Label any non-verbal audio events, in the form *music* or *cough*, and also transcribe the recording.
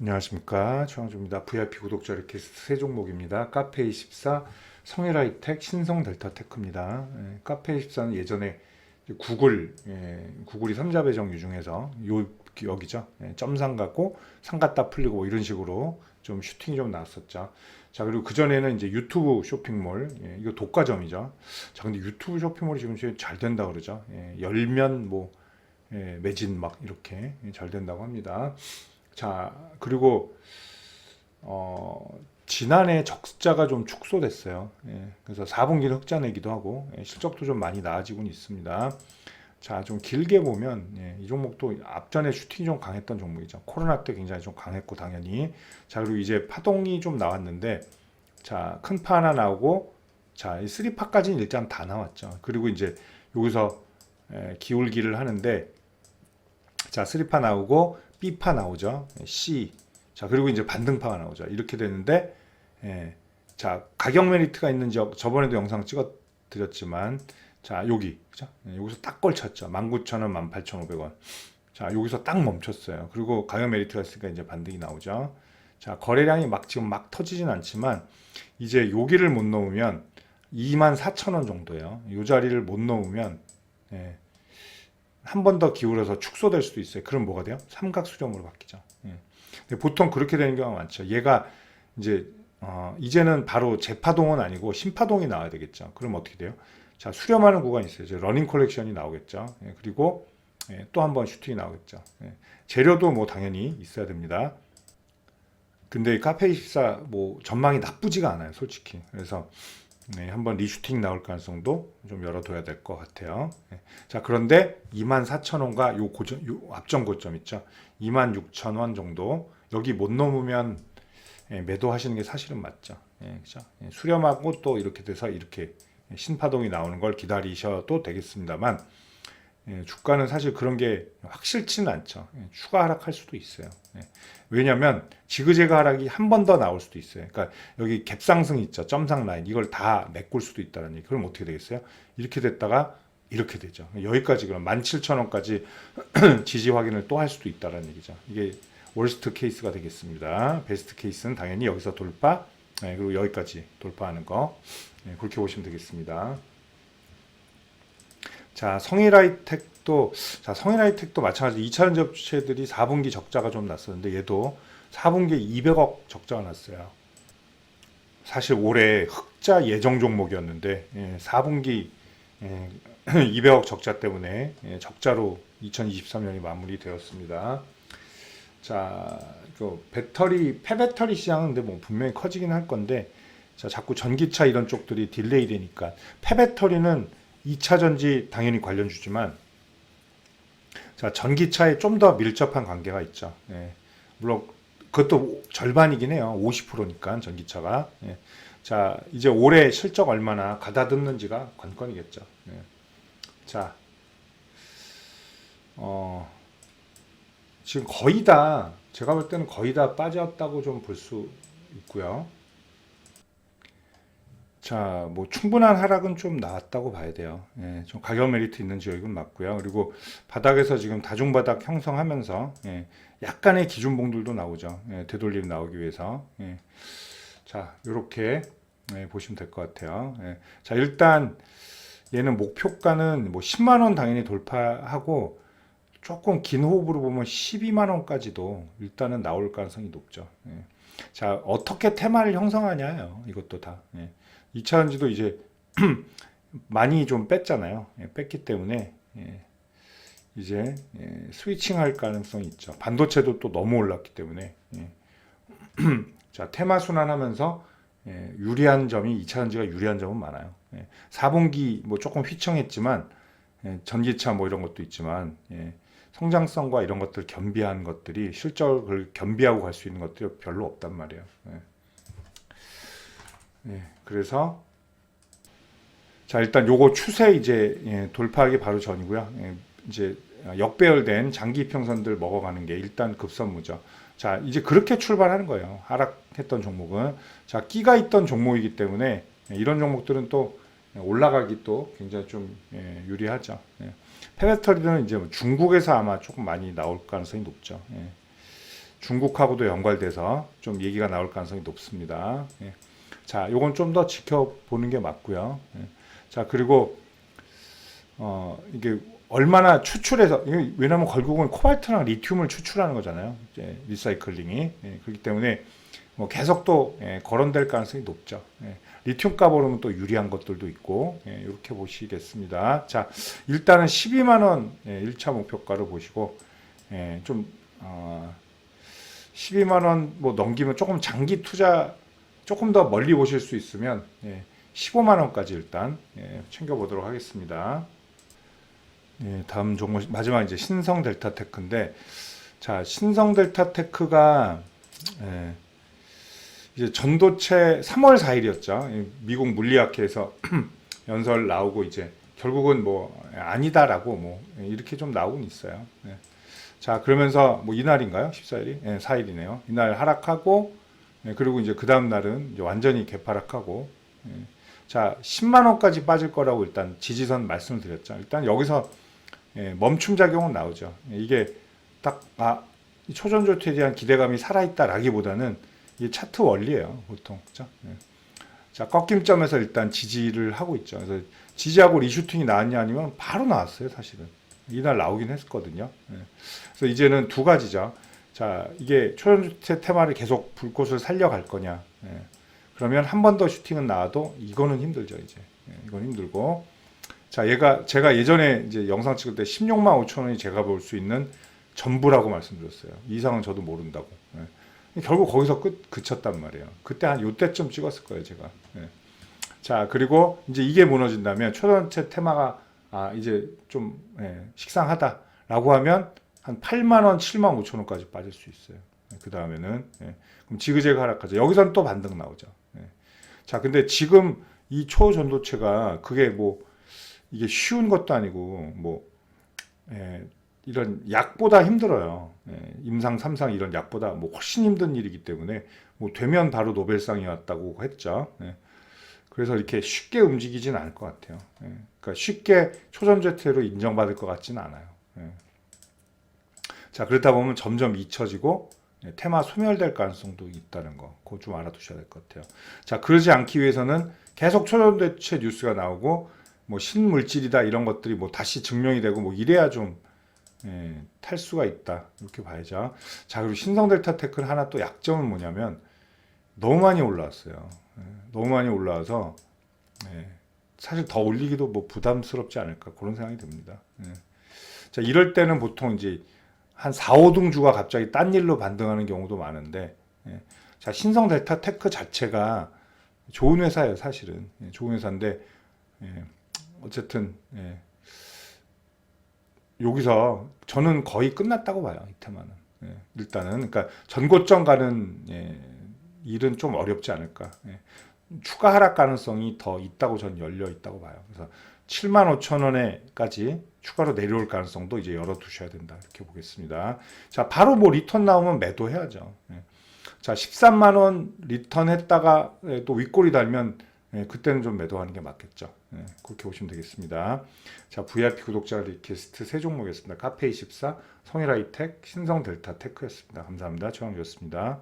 안녕하십니까 최영주입니다. VIP 구독자 리퀘스트 세 종목입니다. 카페24, 성일하이텍, 신성델타테크입니다. 예, 카페24는 예전에 구글, 예, 구글이 삼자 배정 중에서 요 여기죠. 예, 점상 갖고 상 갖다 풀리고 뭐 이런 식으로 좀 슈팅이 좀 나왔었죠. 자 그리고 그 전에는 이제 유튜브 쇼핑몰, 예, 이거 독과점이죠. 자 근데 유튜브 쇼핑몰이 지금 잘 된다 그러죠. 예, 열면 뭐 예, 매진 막 이렇게 잘 된다고 합니다. 자, 그리고 어, 지난해 적자가 좀 축소됐어요. 예, 그래서 4분기는 흑자 내기도 하고 예, 실적도 좀 많이 나아지고는 있습니다. 자, 좀 길게 보면 예, 이 종목도 앞전에 슈팅이 좀 강했던 종목이죠. 코로나 때 굉장히 좀 강했고 당연히 자 그리고 이제 파동이 좀 나왔는데 자 큰 파 하나 나오고 자이 3파까지는 일단 다 나왔죠. 그리고 이제 여기서 예, 기울기를 하는데 자 3파 나오고 B파 나오죠. C. 자, 그리고 이제 반등파가 나오죠. 이렇게 되는데, 예. 자, 가격 메리트가 있는지 저- 저번에도 영상 찍어 드렸지만, 자, 여기, 그죠? 예, 여기서 딱 걸쳤죠. 19,000원, 18,500원. 자, 여기서 딱 멈췄어요. 그리고 가격 메리트가 있으니까 이제 반등이 나오죠. 자, 거래량이 막 지금 막 터지진 않지만, 이제 여기를 못 넣으면 24,000원 정도예요. 이 자리를 못 넣으면, 예. 한 번 더 기울어서 축소될 수도 있어요. 그럼 뭐가 돼요? 삼각 수렴으로 바뀌죠. 예. 보통 그렇게 되는 경우가 많죠. 얘가 이제 어, 이제는 바로 재파동은 아니고 신파동이 나와야 되겠죠. 그럼 어떻게 돼요? 자 수렴하는 구간이 있어요. 이제 러닝 컬렉션이 나오겠죠. 예, 그리고 예, 또 한 번 슈팅이 나오겠죠. 예. 재료도 뭐 당연히 있어야 됩니다. 근데 카페24 뭐 전망이 나쁘지가 않아요, 솔직히. 그래서 네, 한번 리슈팅 나올 가능성도 좀 열어둬야 될 것 같아요. 네. 자, 그런데 24,000원과 요 고점, 요 앞전 고점 있죠. 26,000원 정도 여기 못 넘으면 예, 매도하시는 게 사실은 맞죠. 예, 그죠? 예, 수렴하고 또 이렇게 돼서 이렇게 신파동이 나오는 걸 기다리셔도 되겠습니다만 예, 주가는 사실 그런 게 확실치는 않죠. 예, 추가 하락할 수도 있어요. 예, 왜냐하면 지그재그 하락이 한 번 더 나올 수도 있어요. 그러니까 여기 갭상승 있죠. 점상 라인 이걸 다 메꿀 수도 있다는 얘기. 그럼 어떻게 되겠어요? 이렇게 됐다가 이렇게 되죠. 여기까지 그럼 17,000원까지 *clears throat* 지지 확인을 또 할 수도 있다는 얘기죠. 이게 월스트 케이스가 되겠습니다. 베스트 케이스는 당연히 여기서 돌파, 네, 그리고 여기까지 돌파하는 거 네, 그렇게 보시면 되겠습니다. 자, 성일 하이텍도 자, 성일 하이텍도 마찬가지 2차전 접체들이 4분기 적자가 좀 났었는데 얘도 4분기에 200억 적자가 났어요. 사실 올해 흑자 예정 종목이었는데 예, 4분기 예, *clears throat* 200억 적자 때문에 예, 적자로 2023년이 마무리되었습니다. 자, 그 배터리 폐배터리 시장은 근데 뭐 분명히 커지긴 할 건데 자, 자꾸 전기차 이런 쪽들이 딜레이 되니까 폐배터리는 2차 전지 당연히 관련 주지만 자, 전기차에 좀 더 밀접한 관계가 있죠. 예. 물론 그것도 절반이긴 해요. 50%니까 전기차가. 예. 자, 이제 올해 실적 얼마나 가다듬는지가 관건이겠죠. 예. 자, 어, 지금 거의 다, 제가 볼 때는 거의 다 빠졌다고 좀 볼 수 있고요. 자, 뭐 충분한 하락은 좀 나왔다고 봐야 돼요. 예, 좀 가격 메리트 있는 지역은 맞고요. 그리고 바닥에서 지금 다중바닥 형성하면서 예, 약간의 기준봉들도 나오죠. 예, 되돌림 나오기 위해서. 예. 자, 이렇게 예, 보시면 될 것 같아요. 예. 자, 일단 얘는 목표가는 뭐 10만 원 당연히 돌파하고 조금 긴 호흡으로 보면 12만 원까지도 일단은 나올 가능성이 높죠. 예. 자, 어떻게 테마를 형성하냐요. 이것도 다. 예. 2차 전지도 이제 *clears throat* 많이 좀 뺐잖아요. 예, 뺐기 때문에 예, 이제 예, 스위칭할 가능성이 있죠. 반도체도 또 너무 올랐기 때문에 예. *clears throat* 자 테마 순환하면서 예, 유리한 점이 2차 전지가 유리한 점은 많아요. 예, 4분기 뭐 조금 휘청했지만 예, 전기차 뭐 이런 것도 있지만 예, 성장성과 이런 것들 겸비한 것들이 실적을 겸비하고 갈 수 있는 것들이 별로 없단 말이에요. 예. 예, 그래서 자 일단 요거 추세 이제 예, 돌파하기 바로 전이고요. 예, 이제 역배열된 장기 이평선들 먹어가는 게 일단 급선무죠. 자 이제 그렇게 출발하는 거예요. 하락했던 종목은 자 끼가 있던 종목이기 때문에 예, 이런 종목들은 또 올라가기 또 굉장히 좀 예, 유리하죠. 예. 페베터리는 이제 뭐 중국에서 아마 조금 많이 나올 가능성이 높죠. 예. 중국하고도 연관돼서 좀 얘기가 나올 가능성이 높습니다. 예. 자, 요건 좀 더 지켜보는 게 맞고요. 예. 자, 그리고 어, 이게 얼마나 추출해서 왜냐하면 결국은 코발트랑 리튬을 추출하는 거잖아요. 이제 리사이클링이 예, 그렇기 때문에 뭐 계속 또 예, 거론될 가능성이 높죠. 예, 리튬 값으로는 또 유리한 것들도 있고 예, 이렇게 보시겠습니다. 자 일단은 12만 원 예, 1차 목표가를 보시고 예, 좀 어, 12만 원 뭐 넘기면 조금 장기 투자 조금 더 멀리 보실 수 있으면 예, 15만 원까지 일단 예, 챙겨보도록 하겠습니다. 예, 다음 종목 마지막 이제 신성 델타 테크인데 자 신성 델타 테크가 예, 이제 전도체 3월 4일이었죠. 미국 물리학회에서 *clears throat* 연설 나오고 이제 결국은 뭐 아니다라고 뭐 이렇게 좀 나오곤 있어요. 예. 자 그러면서 뭐 이날인가요? 14일이? 예, 4일이네요. 이날 하락하고 예, 그리고 이제 그 다음 날은 완전히 개파락하고 예. 자 10만 원까지 빠질 거라고 일단 지지선 말씀을 드렸죠. 일단 여기서 예, 멈춤 작용은 나오죠. 예, 이게 딱아 초전조태에 대한 기대감이 살아있다라기보다는 이게 차트 원리예요, 보통. 그죠? 예. 자, 꺾임점에서 일단 지지를 하고 있죠. 그래서 지지하고 리슈팅이 나왔냐 아니면 바로 나왔어요, 사실은. 이날 나오긴 했거든요. 예. 그래서 이제는 두 가지죠. 자, 이게 초전조태 테마를 계속 불꽃을 살려갈 거냐. 예. 그러면 한 번 더 슈팅은 나와도 이거는 힘들죠, 이제. 예, 이건 힘들고. 자, 얘가 제가 예전에 이제 영상 찍을 때 16만 5천 원이 제가 볼 수 있는 전부라고 말씀드렸어요. 이 이상은 저도 모른다고. 예. 결국 거기서 끝 그쳤단 말이에요. 그때 한 요때쯤 찍었을 거예요, 제가. 예. 자, 그리고 이제 이게 무너진다면 초전체 테마가 아, 이제 좀 예, 식상하다라고 하면 한 8만 원, 7만 5천 원까지 빠질 수 있어요. 그 다음에는 예. 그럼 지그재그 하락하죠. 여기서는 또 반등 나오죠. 예. 자, 근데 지금 이 초전도체가 그게 뭐 이게 쉬운 것도 아니고 뭐 예, 이런 약보다 힘들어요. 예, 임상, 삼상 이런 약보다 뭐 훨씬 힘든 일이기 때문에 뭐 되면 바로 노벨상이 왔다고 했죠. 예, 그래서 이렇게 쉽게 움직이진 않을 것 같아요. 예, 그러니까 쉽게 초전제태로 인정받을 것 같지는 않아요. 예. 자 그러다 보면 점점 잊혀지고 예, 테마 소멸될 가능성도 있다는 거, 그거 좀 알아두셔야 될 것 같아요. 자 그러지 않기 위해서는 계속 초전대체 뉴스가 나오고 뭐 신물질이다 이런 것들이 뭐 다시 증명이 되고 뭐 이래야 좀 예, 탈 수가 있다 이렇게 봐야죠. 자 그리고 신성 델타 테크는 하나 또 약점은 뭐냐면 너무 많이 올라왔어요. 예, 너무 많이 올라와서 예, 사실 더 올리기도 뭐 부담스럽지 않을까 그런 생각이 듭니다. 예. 자 이럴 때는 보통 이제 한 4, 5등 주가 갑자기 딴 일로 반등하는 경우도 많은데 예. 자 신성 델타 테크 자체가 좋은 회사예요 사실은 예, 좋은 회사인데 예, 어쨌든 예. 여기서 저는 거의 끝났다고 봐요 이 테마는 예, 일단은 그러니까 전고점 가는 예, 일은 좀 어렵지 않을까 예. 추가 하락 가능성이 더 있다고 전 열려 있다고 봐요 그래서 7만 5천 원에까지 추가로 내려올 가능성도 이제 열어두셔야 된다 이렇게 보겠습니다 자 바로 뭐 리턴 나오면 매도해야죠 예. 자 13만 원 리턴 했다가 예, 또 윗골이 달면 예, 그때는 좀 매도하는 게 맞겠죠. 예, 그렇게 보시면 되겠습니다. 자, VIP 구독자 리퀘스트 세 종목이었습니다. 카페 24, 성일하이텍, 신성델타 테크였습니다. 감사합니다. 최강주였습니다.